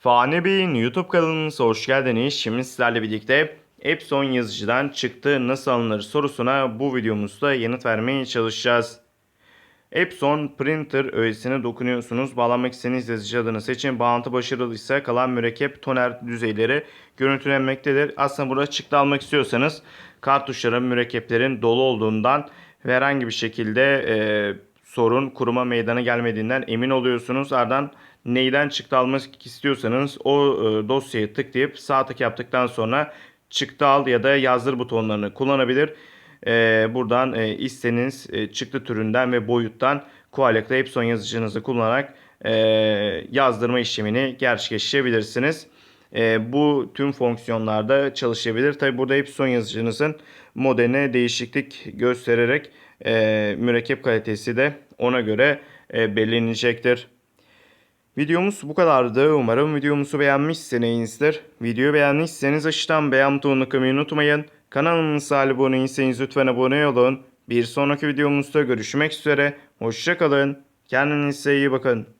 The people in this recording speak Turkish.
Fani Bey'in YouTube kanalımıza hoş geldiniz. Şimdi sizlerle birlikte Epson yazıcıdan çıktı nasıl alınır sorusuna bu videomuzda yanıt vermeye çalışacağız. Epson Printer öğesine dokunuyorsunuz. Bağlanmak istediğiniz yazıcı adını seçin. Bağlantı başarılıysa kalan mürekkep toner düzeyleri görüntülenmektedir. Aslında burada çıktı almak istiyorsanız kartuşların, mürekkeplerin dolu olduğundan ve herhangi bir şekilde e, sorun kuruma meydana gelmediğinden emin oluyorsunuz. Ardından neyden çıktı almak istiyorsanız o e, dosyayı tıklayıp sağ tık yaptıktan sonra çıktı al ya da yazdır butonlarını kullanabilir. E, buradan e, istediğiniz e, çıktı türünden ve boyuttan kolaylıkla Epson yazıcınızı kullanarak yazdırma işlemini gerçekleştirebilirsiniz. E, bu tüm fonksiyonlarda çalışabilir. Tabi burada Epson yazıcınızın modeline değişiklik göstererek e, mürekkep kalitesi de ona göre e, belirlenecektir. Videomuz bu kadardı. Umarım videomuzu beğenmişsinizdir. Videoyu beğendiyseniz aşağıdan beğen butonunu kırmayı unutmayın. Kanalımıza abone değilseniz lütfen abone olun. Bir sonraki videomuzda görüşmek üzere. Hoşçakalın. Kendinize iyi bakın.